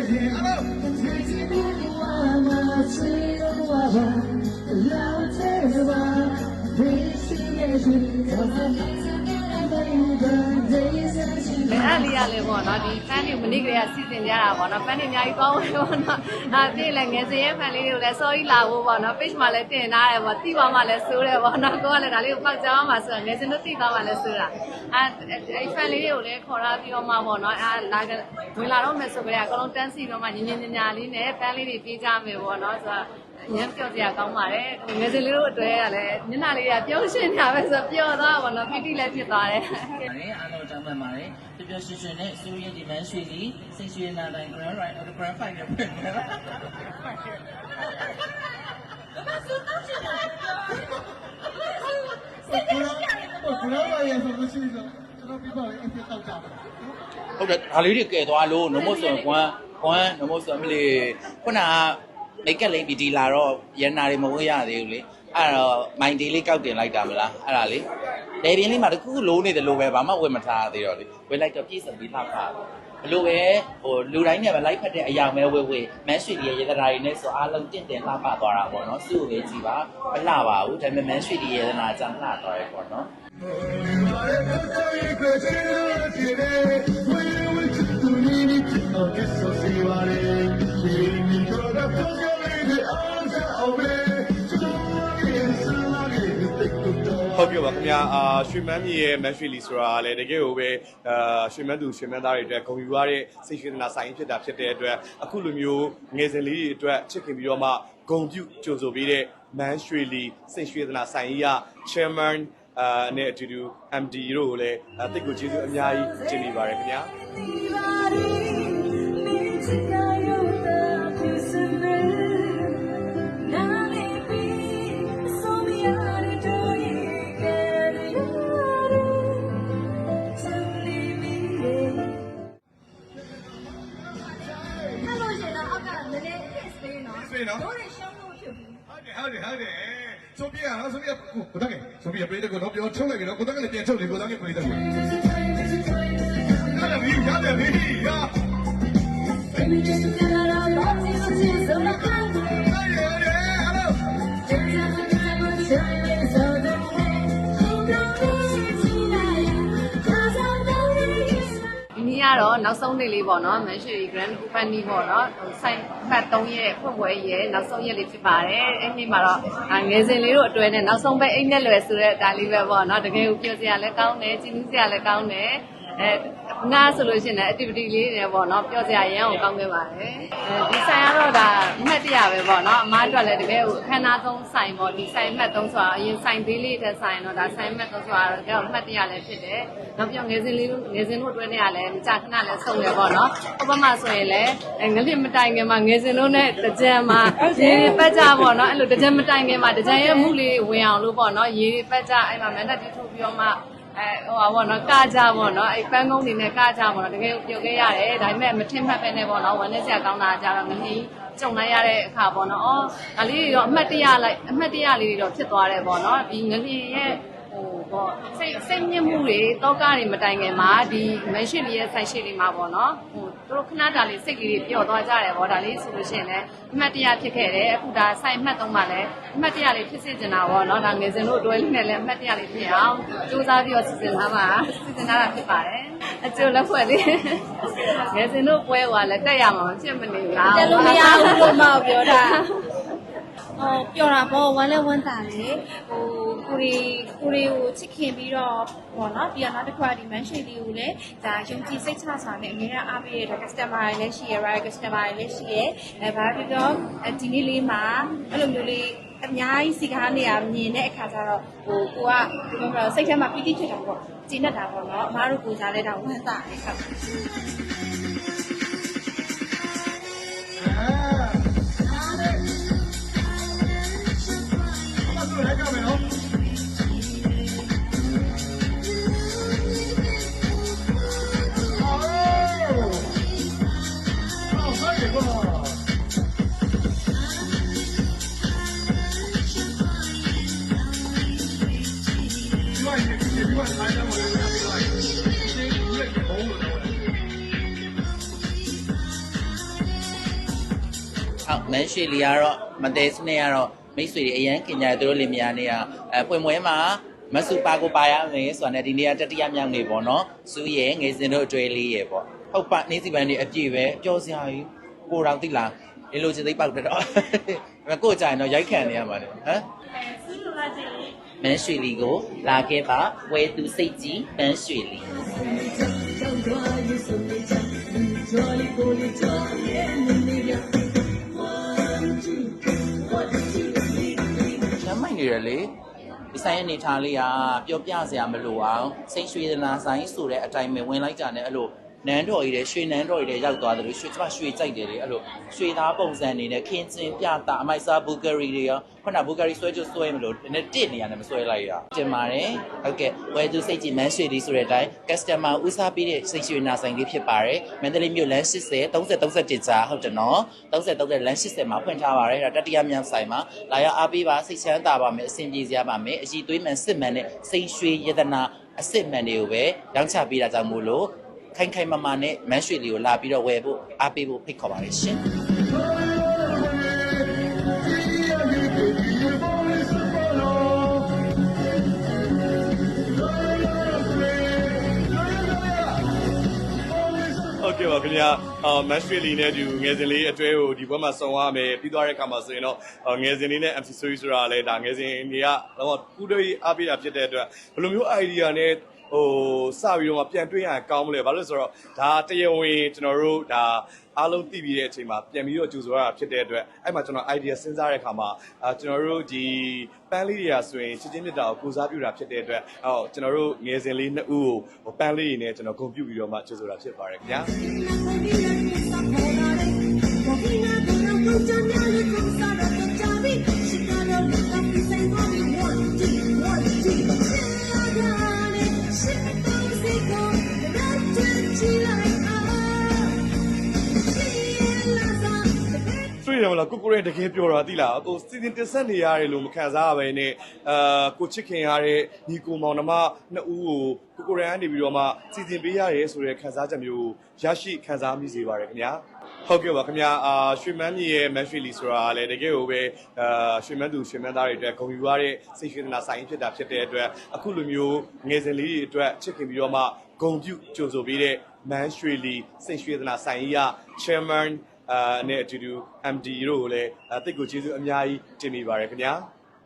Thank you. အဲ့လေးရလေပေါ့နော်ဒီဖန်တွေမနေ့ကလေးကစီစဉ်ကြတာပေါ့နော်ဖန်တွေအများကြီးပေါင်းဝင်ပေါ့နော်အာပြည့်လည်းငယ်စင်ရဲ့ဖန်လေးတွေကိုလည်း sorry လာဖို့ပေါ့နော် page မှာလည်းတင်ထားတယ်ပေါ့တိပါမှလည်းစိုးတယ်ပေါ့နော်ကိုကလည်းဒါလေးကိုပောက်ကြအောင်မှာဆိုတော့ငယ်စင်တို့တိပါမှလည်းစိုးတာအာအဲ့ဖန်လေးတွေကိုလည်းခေါ်ထားပြီးတော့မှပေါ့နော်အာလာဝင်လာတော့မယ်ဆိုကြတဲ့အကုန်လုံးတန်းစီတော့မှညင်ညင်ညာလေးနဲ့ဖန်လေးတွေပြေးကြမယ်ပေါ့နော်ဆိုတော့ ရမ်းပြောစရာကောင်းပါတယ်ငယ်စင်လေးတို့အတွဲကလည်းညနာလေးကပြုံးရှင်းတာပဲဆိုတော့ပျော်သွားပါတော့ပီတိလည်းဖြစ်သွားတယ်ပါတယ်အားလုံးတောင်းပန်ပါတယ်ပျော်ပျော်ရွှင်ရွှင်နဲ့စိုးရိမ်ဒီမန်းရွှေလီစိတ်ရွှင်နာတိုင်း grand right or grand fight နဲ့ပြင်နေတာဘယ်တော့မှရဆိုလို့ရှိရင်ကျွန်တော်ပြပါရင်အပြတ်တောက်ကြတယ်ဟုတ်တယ်ဒါလေးတွေကဲသွားလို့နမို့ဆိုကွမ်ကွမ်နမို့ဆိုအမလီခုနက မိတ်ကက်လိမ့်ပြီးဒီလာတော့ရန်နာတွေမဝေးရသေးဘူးလေအဲ့တော့မိုင်ဒေးလေးကောက်တင်လိုက်တာမလားအဲ့ဒါလေလေပြင်းလေးမှာတခုခုလိုးနေတယ်လို့ပဲဘာမှဝယ်မထားသေးတော့လေဝယ်လိုက်တော့ပြည့်စုံပြီးသားပါဘလို့ပဲဟိုလူတိုင်းနဲ့ပဲလိုက်ဖက်တဲ့အရာမဲဝဲဝဲမန်းရွှေဒီရဲ့ရေသရာတွေနဲ့ဆိုအားလုံးတင့်တယ်လှပသွားတာပေါ့နော်စုကိုပဲကြည်ပါမလှပါဘူးဒါပေမဲ့မန်းရွှေဒီရဲ့ရေသရာကြမ်းလှသွားတယ်ပေါ့နော် ဟုတ်ပြပါခင်ဗျာအာရွှေမန်းမြေရဲ့မန်ရွှေလီဆိုတာကလည်းတကယ်ကိုပဲအာရွှေမန်းသူရွှေမန်းသားတွေအတွက်ဂုဏ်ယူရတဲ့စိတ်ရှိသနာဆိုင်ဖြစ်တာဖြစ်တဲ့အတွက်အခုလိုမျိုးငယ်စဉ်လေးတွေအတွက်ချစ်ခင်ပြီးတော့မှဂုဏ်ပြုကြိုဆိုပေးတဲ့မန်းရွှေလီစိတ်ရှိသနာဆိုင်ကြီးက chairman အာနဲ့အတူတူ MD တို့ကိုလည်းအသိကိုကျေးဇူးအများကြီးတင်နေပါတယ်ခင်ဗျာ ပြန်ထုတ်လေကိုတန်းငယ်ပြေးတယ်ရတယ်ပြီရတယ်ပြီဟာ Baby, just to get out of love, you know, she's so much fun. ကတော့နောက်ဆုံးနေ့လေးပေါ့နော်မန်ရှိရီ Grand Opening ပေါ့နော်ဟိုဆိုင်ဖတ်3ရက်ဖွင့်ပွဲရဲ့နောက်ဆုံးရက်လေးဖြစ်ပါတယ်အဲ့ဒီမှာတော့အာငယ်စဉ်လေးတို့အတွဲနဲ့နောက်ဆုံးပဲအိမ်နဲ့လွယ်ဆိုတဲ့ဒါလေးပဲပေါ့နော်တကယ်ကိုပြောစရာလည်းကောင်းတယ်ကြည်နူးစရာလည်းကောင်းတယ် အဲငါဆိုလို့ရှိရင်လည်း activity လေးတွေပေါ့နော်ပြောစရာရမ်းအောင်ကောင်းခဲ့ပါတယ်အဲဒီဆိုင်ကတော့ဒါအမှတ်တရပဲပေါ့နော်အမားအတွက်လည်းတကယ်ကိုအခမ်းအနားဆုံးဆိုင်ပေါ့ဒီဆိုင်မှတ်သုံးဆိုတာအရင်ဆိုင်သေးလေးတဲ့ဆိုင်တော့ဒါဆိုင်မှတ်သုံးဆိုတာတော့တကယ်ကိုအမှတ်တရလည်းဖြစ်တယ်နောက်ပြောငယ်စဉ်လေးငယ်စဉ်တို့အတွဲနဲ့ကလည်းမကြခဏလည်းဆုံးတယ်ပေါ့နော်ဥပမာဆိုရင်လည်းငလစ်မတိုင်ခင်မှာငယ်စဉ်တို့နဲ့တကြံမှာရေတွေပတ်ကြပေါ့နော်အဲ့လိုတကြံမတိုင်ခင်မှာတကြံရဲ့မှုလေးဝင်အောင်လို့ပေါ့နော်ရေတွေပတ်ကြအဲ့မှာမန္တတီထုတ်ပြီးတော့မှ အဲဟိုပါဘောနော်ကကြပေါ့နော်အဲပန်းကုန်းနေနဲ့ကကြပေါ့နော်တကယ်ပြုတ်ခဲ့ရတယ်ဒါပေမဲ့မထင်မှတ်ပဲနဲ့ပေါ့နော်ဝမ်းနဲ့ဆရာကောင်းတာကြတော့မင်းကြီးကြုံလိုက်ရတဲ့အခါပေါ့နော်အော်ဒါလေးတွေတော့အမှတ်တရလိုက်အမှတ်တရလေးတွေတော့ဖြစ်သွားတယ်ပေါ့နော်ဒီငလျင်ရဲ့ဟိုပေါ့စိတ်စိတ်ညစ်မှုတွေတောကတွေမတိုင်ခင်မှာဒီမန်ရှိလီရဲ့ဆိုင်ရှိလေးမှာပေါ့နော်ဟိုသူ တို့ခဏတာလေးစိတ်ကလေးပျော့သွားကြတယ်ပေါ့ဒါလေးဆိုလို့ရှိရင်လည်းအမှတ်တရဖြစ်ခဲ့တယ်အခုဒါဆိုင်မှတ်သုံးပါလဲအမှတ်တရလေးဖြစ်စေချင်တာပေါ့နော်ဒါငယ်စဉ်တို့အတွဲလေးနဲ့လည်းအမှတ်တရလေးဖြစ်အောင်စူးစမ်းပြီးတော့စီစဉ်ထားပါစီစဉ်ထားတာဖြစ်ပါတယ်အကျိုးလက်ဖွဲ့လေးငယ်စဉ်တို့ပွဲဟွာလည်းတက်ရမှာမဖြစ်မနေဘူးလားတက်လို့မရဘူးလို့မပြောတာဟိုပြောတာပေါ့ဝမ်းလဲဝမ်းသာတယ်ဟို ကိုရီကိုရီကိုချစ်ခင်ပြီးတော့ပေါ့နော်ပြီးတော့နောက်တစ်ခါဒီ mention လေးကိုလည်းဒါယုံကြည်စိတ်ချစွာနဲ့အများအားအားပေးရတဲ့ customer တွေလည်းရှိရ right customer တွေလည်းရှိရအဲဘာဖြစ်တော့ဒီနေ့လေးမှာအဲ့လိုမျိုးလေးအများကြီးစီကားနေရမြင်တဲ့အခါကျတော့ဟိုကိုကဘယ်လိုလဲစိတ်ထဲမှာပီတိဖြစ်တာပေါ့ကျဉ်းတတ်တာပေါ့နော်အမားတို့ကိုစားလဲတာဝမ်းသာတယ်ဟုတ် ဟုတ်မန်းရှိလီကတော့မတဲစနေကတော့မိတ်ဆွေတွေအရန်ခင်ကြတယ်သူတို့လင်မယားနေရအဖွင့်ပွဲမှာမဆူပါကိုပါရမယ်ဆိုတာနဲ့ဒီနေ့ကတတိယမြောက်နေပေါ့နော်စူးရယ်ငယ်စင်တို့အတွဲလေးရယ်ပေါ့ဟုတ်ပါနေစီပန်းတွေအပြည့်ပဲအကျော်စရာကြီးကိုတော်တိလာလေလိုချင်သိပောက်တော့ကိုကြရင်တော့ရိုက်ခံနေရမှာလေဟမ်စူးလိုလာချင် မန်းရွှေလီကိုလာခဲ့ပါဝဲသူစိတ်ကြီးမန်းရွှေလီကျမ်းမိုက်နေရလေဒီဆိုင်ရဲ့နေထားလေးကပြောပြစရာမလိုအောင်စိတ်ရွှေသနာဆိုင်ဆိုတဲ့အတိုင်းပဲဝင်လိုက်ကြတယ်အဲ့လို နန်းတော်ကြီးတဲ့ရွှေနန်းတော်ကြီးတဲ့ရောက်သွားတယ်လို့ရွှေကျမရွှေကြိုက်တယ်လေအဲ့လိုရွှေသားပုံစံနေနဲ့ခင်းချင်းပြတာအမိုက်စားဘူဂရီတွေရောခုနဘူဂရီဆွဲချဆွဲမလို့နည်းတစ်နေရတယ်မဆွဲလိုက်ရတင်ပါတယ်ဟုတ်ကဲ့ဝယ်သူစိတ်ကြည်မန်းရွှေလေးဆိုတဲ့အတိုင်း customer ဦးစားပေးတဲ့စိတ်ရွှေနာဆိုင်လေးဖြစ်ပါတယ်မန္တလေးမြို့လမ်း80 30 31ကြားဟုတ်တယ်နော်30 30လမ်း80မှာဖွင့်ထားပါတယ်ဒါတတိယမြောက်ဆိုင်မှာလာရောက်အားပေးပါစိတ်ချမ်းသာပါမယ်အဆင်ပြေစရာပါမယ်အရှိသွေးမှန်စစ်မှန်တဲ့စိတ်ရွှေယတနာအစစ်မှန်တွေကိုပဲရောင်းချပေးတာကြောင့်မို့လို့ ခိုင်ခိုင်မာမာနဲ့မန်းရွှေလေးကိုလာပြီးတော့ဝယ်ဖို့အားပေးဖို့ဖိတ်ခေါ်ပါတယ်ရှင်ဟုတ်ကဲ့ပါခင်ဗျာအာမတ်စထရီလီနဲ့ဒီငယ်စဉ်လေးအတွဲကိုဒီဘက်မှာစုံရမယ်ပြီးသွားတဲ့အခါမှာဆိုရင်တော့အာငယ်စဉ်လေးနဲ့ MC Story ဆိုတာလည်းဒါငယ်စဉ်တွေကတော့ကူးတွေးအားပေးတာဖြစ်တဲ့အတွက်ဘယ်လိုမျိုး idea နဲ့ ဟိုစပြီးတော့မှပြန်တွေးရရင်ကောင်းမလဲဘာလို့လဲဆိုတော့ဒါတရားဝင်ကျွန်တော်တို့ဒါအားလုံးသိပြီးတဲ့အချိန်မှာပြန်ပြီးတော့ကြိုဆိုရတာဖြစ်တဲ့အတွက်အဲ့မှာကျွန်တော် idea စဉ်းစားတဲ့အခါမှာအာကျွန်တော်တို့ဒီပန်းလေးတွေကဆိုရင်ချစ်ချင်းမြတ်တာကိုကိုစားပြုတာဖြစ်တဲ့အတွက်ဟောကျွန်တော်တို့ငယ်စဉ်လေးနှစ်ဦးကိုဟိုပန်းလေးတွေနဲ့ကျွန်တော်ဂုဏ်ပြုပြီးတော့မှကြိုဆိုတာဖြစ်ပါတယ်ခင်ဗျာ တွေ့တယ်မလားကိုကိုရင်တကယ်ပြောတာသိလားကိုစီစဉ်တင်ဆက်နေရတယ်လို့မခံစားရဘဲနဲ့အာကိုချစ်ခင်ရတဲ့ညီကိုမောင်နှမနှစ်ဦးကိုကိုကိုရင်ကနေပြီးတော့မှစီစဉ်ပေးရတယ်ဆိုတဲ့ခံစားချက်မျိုးရရှိခံစားမိစေပါတယ်ခင်ဗျာဟုတ်ကဲ့ပါခင်ဗျာအာရွှေမန်းကြီးရဲ့မန်ရွှေလီဆိုတာလည်းတကယ်ကိုပဲအာရွှေမန်းသူရွှေမန်းသားတွေအတွက်ဂုဏ်ယူရတဲ့စိတ်ရွှေသနာဆိုင်ဖြစ်တာဖြစ်တဲ့အတွက်အခုလိုမျိုးငယ်စဉ်လေးတွေအတွက်ချစ်ခင်ပြီးတော့မှဂုဏ်ပြုကြိုဆိုပေးတဲ့မန်းရွှေလီစိတ်ရွှေသနာဆိုင်ကြီးက chairman အာနဲ့အတူတူ MD တို့ကိုလည်းအသိကိုကျေးဇူးအများကြီးတင်မိပါတယ်ခင်ဗျာ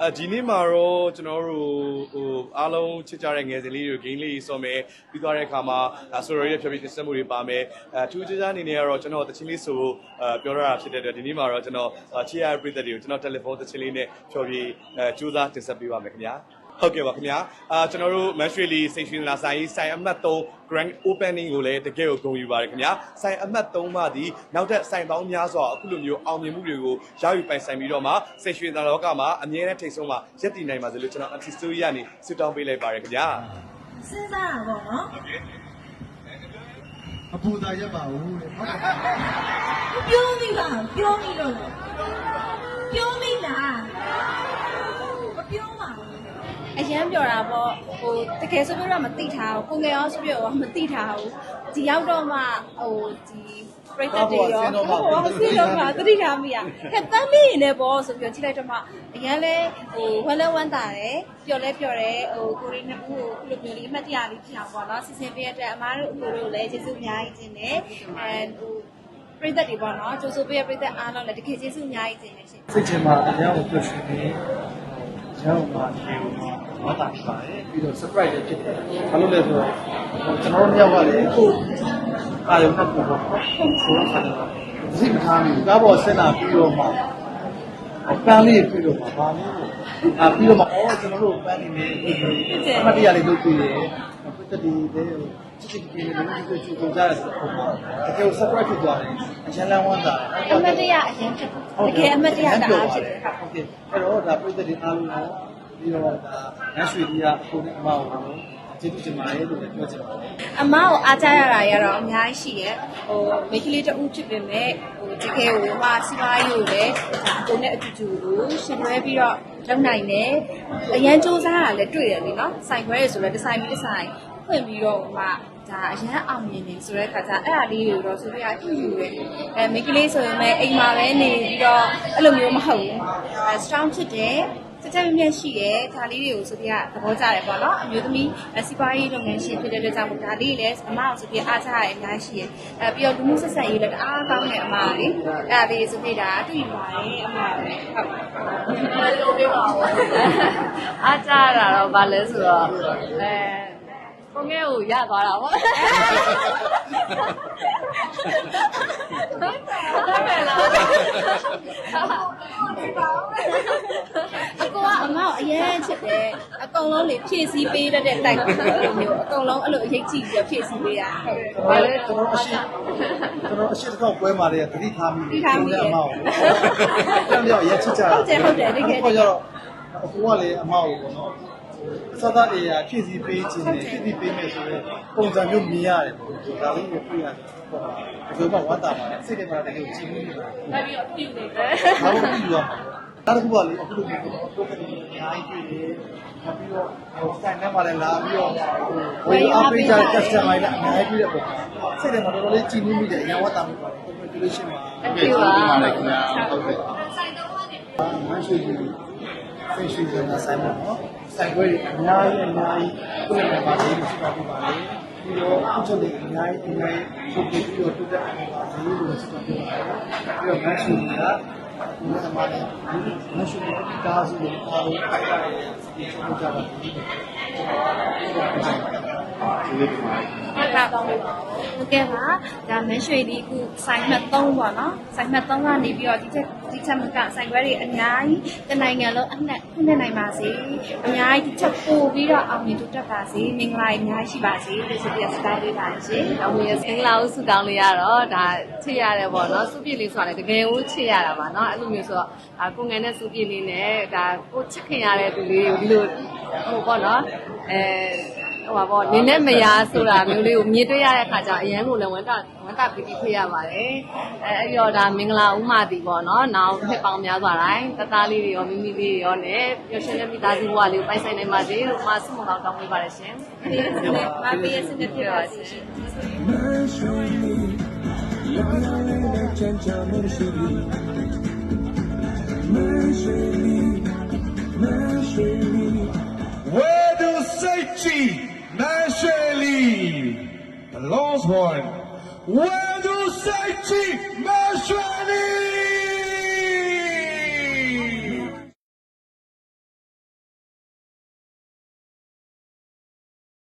အဲဒီနေ့မှာတော့ကျွန်တော်တို့ဟိုအားလုံးချစ်ကြတဲ့ငယ်စဉ်လေးတွေ game လေးစောမယ်ပြီးသွားတဲ့အခါမှာဆိုရိုရဲ့ဖြည်းဖြည်းတင်ဆက်မှုတွေပါမယ်အဲထူးခြားခြားအနေနဲ့ကတော့ကျွန်တော်တချင်းလေးဆိုအဲပြောရတာဖြစ်တဲ့အတွက်ဒီနေ့မှာတော့ကျွန်တော်ချစ်ရတဲ့ပြည်သက်တွေကိုကျွန်တော်တယ်လီဖုန်းတချင်းလေးနဲ့ဖြောပြအဲကြိုးစားတင်ဆက်ပေးပါမယ်ခင်ဗျာ ဟုတ်ကဲ့ပါခင်ဗျာအာကျွန်တော်တို့မန်ရွှေလီစိတ်ရွှေလာဆိုင်ဆိုင်အမှတ်3 grand opening ကိုလည်းတကယ်ကိုဂုဏ်ယူပါတယ်ခင်ဗျာဆိုင်အမှတ်3မှဒီနောက်ထပ်ဆိုင်ပေါင်းများစွာအခုလိုမျိုးအောင်မြင်မှုတွေကိုရယူပိုင်ဆိုင်ပြီးတော့မှစိတ်ရွှေသာလောကမှာအမြဲတမ်းထိတ်ဆုံးမှာရက်တည်နိုင်ပါစေလို့ကျွန်တော် artist story ကနေဆုတောင်းပေးလိုက်ပါတယ်ခင်ဗျာစဉ်းစားတာပေါ့နော်အပူသာရက်ပါဦးတဲ့ဟုတ်ကဲ့ပြောမိပါပြောမိလို့လေပြောမိလားမပြောပါဘူး အရန်ပြောတာပေါ့ဟိုတကယ်ဆိုပြတော့မသိထားဘူးကိုငယ်ရောဆိုပြတော့မသိထားဘူးဒီရောက်တော့မှဟိုဒီပရိသတ်တွေရောဟိုဆင်းတော့မှသတိထားမိရခက်တမ်းလေးနေပေါ့ဆိုပြီးကြည့်လိုက်တော့မှအရန်လဲဟိုဝက်လဲဝမ်းတာတယ်ပျော်လဲပျော်တယ်ဟိုကိုရီနှစ်ခုကိုခုလိုမျိုးလေးအမှတ်တရလေးဖြစ်အောင်ပေါ့နော်စီစဉ်ပေးရတဲ့အမားတို့အကိုတို့လည်းကျေးဇူးအများကြီးတင်တယ်အဲဟိုပရိသတ်တွေပေါ့နော်ကြိုးစိုးပေးရပရိသတ်အားလုံးလည်းတကယ်ကျေးဇူးအများကြီးတင်တယ်ရှင်စိတ်ချမှာတရားကိုတွေ့ရှင်နေ ကျောင်းမှာဒီမှာမတာဖြစ်ပါတယ်ပြီးတော့ surprise လည်းဖြစ်တယ်ဘာလို့လဲဆိုတော့ကျွန်တော်တို့မြောက်ကလည်းအခုအာရုံနဲ့ပေါ့ဆိုတော့ဆက်တော့စိတ်မထားဘူးကားပေါ်ဆက်လာပြီးတော့မှပန်းလေးပြီးတော့မှဘာလို့အာပြီးတော့မှအော်ကျွန်တော်တို့ပန်းနေနေအမတရားလေးလုပ်ပြီးတယ်ပတ်သက်ဒီတဲ့ ချစ်ချစ်ကြီးလေးတွေချူချူကြရဆိုတော့တကယ် surprise ဖြစ်သွားတယ်အရန်လန်းဝမ်းသာတယ်အမတ်တရအရင်ဖြစ်တကယ်အမတ်တရတအားဖြစ်တယ်ဟုတ်ကဲ့အဲ့တော့ဒါပြည်သက်တွေအားလုံးရောပြီးတော့ဒါနတ်ရွှေကြီးကအခုနဲ့အမအောင်ကျေးဇူးတင်ပါတယ်လို့လည်းပြောချင်ပါတယ်အမကိုအားကြရတာရတော့အများကြီးရှိရဲ့ဟိုမိန်းကလေးတဦးဖြစ်ပေမဲ့ဟိုတကယ်ကိုဟာစီပါရီကိုလည်းဒါအကိုနဲ့အတူတူကိုရှင်တွဲပြီးတော့လုပ်နိုင်တယ်အရန်စူးစမ်းတာလည်းတွေ့တယ်လीနော်ဆိုင်ခွဲရဆိုလည်းဒီဇိုင်းပြီးဒီဇိုင်းဖွင့်ပြီးတော့ဟိုမှာ ဒါအရန်အောင်မြင်နေဆိုတဲ့ခါကျအဲ့အရာလေးတွေကိုတော့ဆိုပြအထူးယူတယ်အဲမိန်းကလေးဆိုရင်လည်းအိမ်မှာပဲနေပြီးတော့အဲ့လိုမျိုးမဟုတ်ဘူးအဲ strong ဖြစ်တယ်စက်ချက်မြက်ရှိတယ်ဒါလေးတွေကိုဆိုပြသဘောကျတယ်ပေါ့နော်အမျိုးသမီးစီးပွားရေးလုပ်ငန်းရှင်ဖြစ်တဲ့အတွက်ကြောင့်ဒါလေးလည်းအမအောင်ဆိုပြအားချရတယ်အများကြီးရှိတယ်အဲပြီးတော့လူမှုဆက်ဆံရေးလည်းတအားကောင်းတဲ့အမလေးအဲ့ဒါလေးဆိုပြဒါအတူယူပါတယ်အမလည်းဟုတ်အားကြရတာတော့ဘာလဲဆိုတော့အဲ ကိုငယ်ကိုရသွားတာပေါ့ဟုတ်တယ်လားအကောကအမောက်အရင်ချစ်တယ်အကုန်လုံးလေဖြည့်ဆည်းပေးတတ်တဲ့တိုက်ကိုအဲ့လိုမျိုးအကုန်လုံးအဲ့လိုအရေးကြီးပြီးဖြည့်ဆည်းပေးရဟုတ်ဘာလဲကျွန်တော်အရှိကျွန်တော်အရှိတစ်ခေါက်ပွဲမှာလည်းသတိထားမိတယ်အမောက်ပြောင်းပြောင်းရက်ချစ်ကြတာဟိုကျတော့အကူကလည်းအမောက်ကိုပေါ့နော် စသအေးရဖြည့်ဆည်းပေးခြင်းနဲ့ဖြည့်ဆည်းပေးမယ်ဆိုတော့ပုံစံမျိုးမြင်ရတယ်ပေါ့ဒါလေးကိုပြရတယ်ပေါ့ဒီလိုမှဝတ်တာပါစိတ်ထဲမှာတကယ်ကြည့်မိတယ်နောက်ပြီးတော့ပြုနေတယ်ဘာလို့ပြီးရမှာဒါတခုကလေအခုလိုမျိုးတော့ကနေအများကြီးတွေ့တယ်နောက်ပြီးတော့ဟိုဆိုင်ထဲမှာလည်းလာပြီးတော့ဟိုအပိကြ customer လည်းအများကြီးတွေ့တယ်ပေါ့စိတ်ထဲမှာတော်တော်လေးကြည်နူးမိတယ်အရင်ဝတ်တာမျိုးပါတယ် congratulation ပါ Thank you ပါဟုတ်ကဲ့မရှိဘူးဖိရှိနေတာဆိုင်မှာနော် ဆိုင်ခွဲအများကြီးအများကြီးကိုယ်လည်းပါလေးရှိပါဘူးပါလေပြီးတော့အခုချက်တွေအများကြီးအများကြီးပုတ်ပြီးတော့တူတဲ့အနေပါလေးလို့ရှိပါဘူးပြီးတော့မရှိဘူးလားဒီမှာလည်းမရှိဘူးတားစီလို့အားလုံးခိုက်တာလ ည်းဒီလိုကြပါဘူးဟုတ်ပါဘူးဟုတ်ကဲ့ပါဒါမင်းရွှေဒီအခုဆိုင်မှတ်3ပေါ့နော်ဆိုင်မှတ်3ကနေပြီးတော့ဒီချက်ဒီချက်မကဆိုင်ခွဲတွေအများကြီးတနိုင်ငံလုံးအနှက်ခုနှစ်နိုင်ပါစေအများကြီးဒီချက်ပို့ပြီးတော့အောင်မြင်တိုးတက်ပါစေမင်္ဂလာအများကြီးရှိပါစေလို့ဆိုပြီးစကားလေးပါရှင်တော့ဝင်စင်လာဦးဆူတောင်းလေးရတော့ဒါချစ်ရတယ်ပေါ့နော်စုပြည့်လေးဆိုတာလည်းတကယ်ကိုချစ်ရတာပါနော်အဲ့လိုမျိုးဆိုတော့ဒါကိုငယ်နဲ့စုပြည့်လေးနဲ့ဒါကိုချစ်ခင်ရတဲ့သူလေးကိုဒီလိုဟိုပေါ့နော်အဲ ဟိုပါပေါ့နင်းနဲ့မယားဆိုတာမျိုးလေးကိုမြင်တွေ့ရတဲ့အခါကျတော့အရန်ကိုလည်းဝန်တာဝန်တာပီတိဖြစ်ရပါတယ်အဲအဲ့ဒီတော့ဒါမင်္ဂလာဥမာတီပေါ့နော်နောက်နှစ်ပေါင်းများစွာတိုင်းတသားလေးတွေရောမိမိလေးတွေရောနဲ့ပျော်ရွှင်တဲ့မိသားစုဘဝလေးကိုပိုင်ဆိုင်နိုင်ပါစေလို့မဆုမကောင်းတောင်းပေးပါတယ်ရှင်ဒီစနေမပေးရစနေဖြစ်ပါစေရှင် Where do safety naturally? The last one. Where do safety naturally?